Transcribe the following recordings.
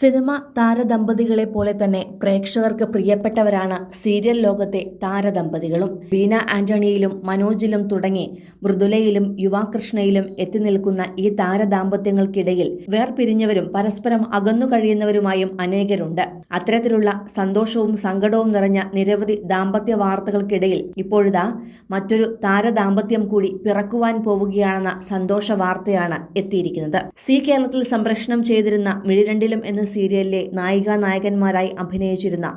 Cinema താരദമ്പതികളെ പോലെ തന്നെ പ്രേക്ഷകർക്ക് പ്രിയപ്പെട്ടവരാണ് സീരിയൽ ലോകത്തെ താരദമ്പതികളും. ബീന ആന്റണിയിലും മനോജിലും തുടങ്ങി മൃദുലയിലും യുവാകൃഷ്ണയിലും എത്തി നിൽക്കുന്ന ഈ താരദാമ്പത്യങ്ങൾക്കിടയിൽ വേർപിരിഞ്ഞവരും പരസ്പരം അകന്നു കഴിയുന്നവരുമായും അനേകരുണ്ട്. അത്തരത്തിലുള്ള സന്തോഷവും സങ്കടവും നിറഞ്ഞ നിരവധി ദാമ്പത്യ വാർത്തകൾക്കിടയിൽ ഇപ്പോഴിതാ മറ്റൊരു താരദാമ്പത്യം കൂടി പിറക്കുവാൻ പോവുകയാണെന്ന സന്തോഷ വാർത്തയാണ് എത്തിയിരിക്കുന്നത്. സി കേരളത്തിൽ സംപ്രേഷണം ചെയ്തിരുന്ന മിഴിരണ്ടിലും എന്ന സീരിയലിലെ നായികാ നായകന്മാരായി അഭിനയിച്ചിരുന്ന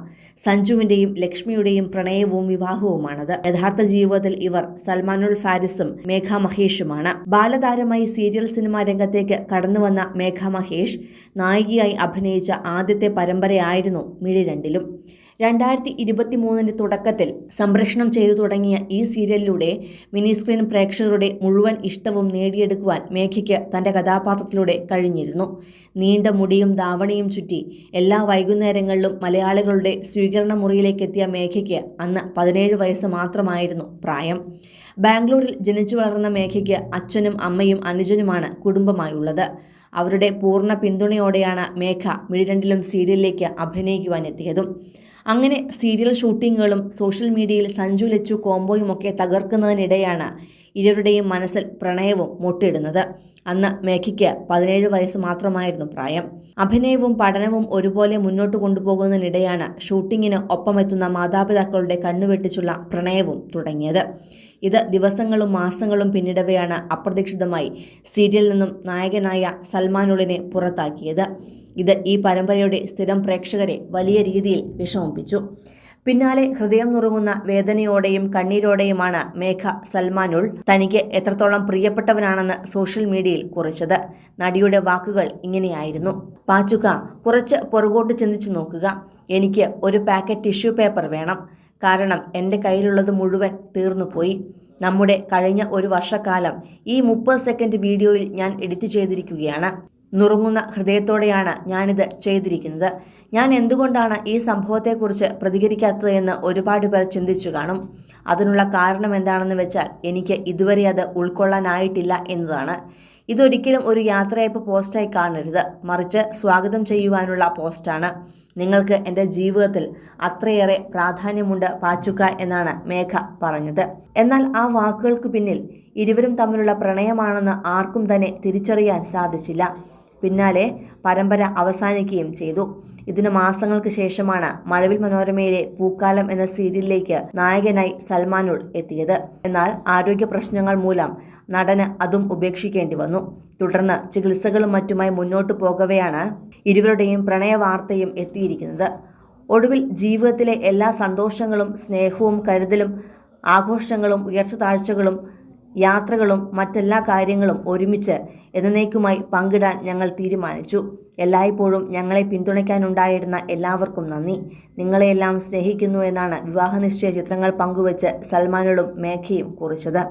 സഞ്ജുവിന്റെയും ലക്ഷ്മിയുടെയും പ്രണയവും വിവാഹവുമാണത്. യഥാർത്ഥ ജീവിതത്തിൽ ഇവർ സൽമാനുൽ ഫാരിസും മേഘ മഹേഷുമാണ്. ബാലതാരമായി സീരിയൽ സിനിമാ രംഗത്തേക്ക് കടന്നുവന്ന മേഘ മഹേഷ് നായികയായി അഭിനയിച്ച ആദ്യത്തെ പരമ്പരയായിരുന്നു മിഴിരണ്ടിലും. രണ്ടായിരത്തി ഇരുപത്തി മൂന്നിന്റെ തുടക്കത്തിൽ സംപ്രേഷണം ചെയ്തു തുടങ്ങിയ ഈ സീരിയലിലൂടെ മിനി സ്ക്രീൻ പ്രേക്ഷകരുടെ മുഴുവൻ ഇഷ്ടവും നേടിയെടുക്കുവാൻ മേഘയ്ക്ക് തന്റെ കഥാപാത്രത്തിലൂടെ കഴിഞ്ഞിരുന്നു. നീണ്ട മുടിയും ധാവണിയും ചുറ്റി എല്ലാ വൈകുന്നേരങ്ങളിലും മലയാളികളുടെ സ്വീകരണ മുറിയിലേക്കെത്തിയ മേഘയ്ക്ക് അന്ന് പതിനേഴ് വയസ്സ് മാത്രമായിരുന്നു പ്രായം. ബാംഗ്ലൂരിൽ ജനിച്ചു വളർന്ന മേഘയ്ക്ക് അച്ഛനും അമ്മയും അനുജനുമാണ് കുടുംബമായുള്ളത്. അവരുടെ പൂർണ പിന്തുണയോടെയാണ് മേഘ മിഴിരണ്ടിലും സീരിയലിലേക്ക് അഭിനയിക്കുവാൻ എത്തിയതും. അങ്ങനെ സീരിയൽ ഷൂട്ടിങ്ങുകളും സോഷ്യൽ മീഡിയയിൽ സഞ്ജു ലച്ചു കോംബോയും ഒക്കെ തകർക്കുന്നതിനിടെയാണ് ഇരുവരുടെയും മനസ്സിൽ പ്രണയവും മുട്ടിടുന്നത്. അന്ന് മേഘയ്ക്ക് പതിനേഴ് വയസ്സ് മാത്രമായിരുന്നു പ്രായം. അഭിനയവും പഠനവും ഒരുപോലെ മുന്നോട്ട് കൊണ്ടുപോകുന്നതിനിടെയാണ് ഷൂട്ടിങ്ങിന് ഒപ്പമെത്തുന്ന മാതാപിതാക്കളുടെ കണ്ണുവെട്ടിച്ചുള്ള പ്രണയവും തുടങ്ങിയത്. ഇത് ദിവസങ്ങളും മാസങ്ങളും പിന്നിടവെയാണ് അപ്രതീക്ഷിതമായി സീരിയലിൽ നിന്നും നായകനായ സൽമാനുള്ളിനെ പുറത്താക്കിയത്. ഇത് ഈ പരമ്പരയുടെ സ്ഥിരം പ്രേക്ഷകരെ വലിയ രീതിയിൽ വിഷമിപ്പിച്ചു. പിന്നാലെ ഹൃദയം നുറുങ്ങുന്ന വേദനയോടെയും കണ്ണീരോടെയുമാണ് മേഘ സൽമാനുൾ തനിക്ക് എത്രത്തോളം പ്രിയപ്പെട്ടവനാണെന്ന് സോഷ്യൽ മീഡിയയിൽ കുറിച്ചത്. നടിയുടെ വാക്കുകൾ ഇങ്ങനെയായിരുന്നു. പാച്ചുക കുറച്ച് പുറകോട്ട് ചിന്തിച്ചു നോക്കുക. എനിക്ക് ഒരു പാക്കറ്റ് ടിഷ്യൂ പേപ്പർ വേണം. കാരണം എന്റെ കയ്യിലുള്ളത് മുഴുവൻ തീർന്നുപോയി നമ്മുടെ കഴിഞ്ഞ ഒരു വർഷക്കാലം ഈ മുപ്പത് സെക്കൻഡ് വീഡിയോയിൽ ഞാൻ എഡിറ്റ് ചെയ്തിരിക്കുകയാണ്. നുറുങ്ങുന്ന ഹൃദയത്തോടെയാണ് ഞാനിത് ചെയ്തിരിക്കുന്നത്. ഞാൻ എന്തുകൊണ്ടാണ് ഈ സംഭവത്തെക്കുറിച്ച് പ്രതികരിക്കാത്തത് എന്ന് ഒരുപാട് പേർ ചിന്തിച്ചു കാണും. അതിനുള്ള കാരണം എന്താണെന്ന് വെച്ചാൽ എനിക്ക് ഇതുവരെ അത് ഉൾക്കൊള്ളാനായിട്ടില്ല എന്നതാണ്. ഇതൊരിക്കലും ഒരു യാത്രയപ്പ് പോസ്റ്റായി കാണരുത്. മറിച്ച് സ്വാഗതം ചെയ്യുവാനുള്ള പോസ്റ്റാണ്. നിങ്ങൾക്ക് എന്റെ ജീവിതത്തിൽ അത്രയേറെ പ്രാധാന്യമുണ്ട് പാച്ചുക്ക എന്നാണ് മേഘ പറഞ്ഞത്. എന്നാൽ ആ വാക്കുകൾക്ക് പിന്നിൽ ഇരുവരും തമ്മിലുള്ള പ്രണയമാണെന്ന് ആർക്കും തന്നെ തിരിച്ചറിയാൻ സാധിച്ചില്ല. പിന്നാലെ പരമ്പര അവസാനിക്കുകയും ചെയ്തു. ഇതിനു മാസങ്ങൾക്ക് ശേഷമാണ് മഴവിൽ മനോരമയിലെ പൂക്കാലം എന്ന സീരിയലിലേക്ക് നായകനായി സൽമാനുൾ എത്തിയത്. എന്നാൽ ആരോഗ്യ പ്രശ്നങ്ങൾ മൂലം നടന് അതും ഉപേക്ഷിക്കേണ്ടി വന്നു. തുടർന്ന് ചികിത്സകളും മറ്റുമായി മുന്നോട്ടു പോകവെയാണ് ഇരുവരുടെയും പ്രണയ വാർത്തയും എത്തിയിരിക്കുന്നത്. ഒടുവിൽ ജീവിതത്തിലെ എല്ലാ സന്തോഷങ്ങളും സ്നേഹവും കരുതലും ആഘോഷങ്ങളും ഉയർച്ച താഴ്ചകളും യാത്രകളും മറ്റെല്ലാ കാര്യങ്ങളും ഒരുമിച്ച് എന്നേക്കുമായി പങ്കിടാൻ ഞങ്ങൾ തീരുമാനിച്ചു. എല്ലായ്പ്പോഴും ഞങ്ങളെ പിന്തുണയ്ക്കാനുണ്ടായിരുന്ന എല്ലാവർക്കും നന്ദി. നിങ്ങളെയെല്ലാം സ്നേഹിക്കുന്നു എന്നാണ് വിവാഹനിശ്ചയ ചിത്രങ്ങൾ പങ്കുവച്ച് സൽമാനുകളും മേഘയും കുറിച്ചത്.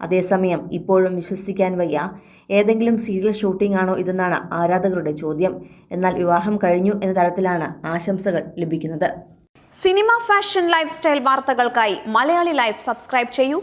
അതേസമയം ഇപ്പോഴും വിശ്വസിക്കാൻ വയ്യ. ഏതെങ്കിലും സീരിയൽ ഷൂട്ടിംഗ് ആണോ ഇതെന്നാണ് ആരാധകരുടെ ചോദ്യം. എന്നാൽ വിവാഹം കഴിഞ്ഞു എന്ന തരത്തിലാണ് ആശംസകൾ ലഭിക്കുന്നത്. സിനിമ ഫാഷൻ ലൈഫ് സ്റ്റൈൽ വാർത്തകൾക്കായി മലയാളി ലൈഫ് സബ്സ്ക്രൈബ് ചെയ്യൂ.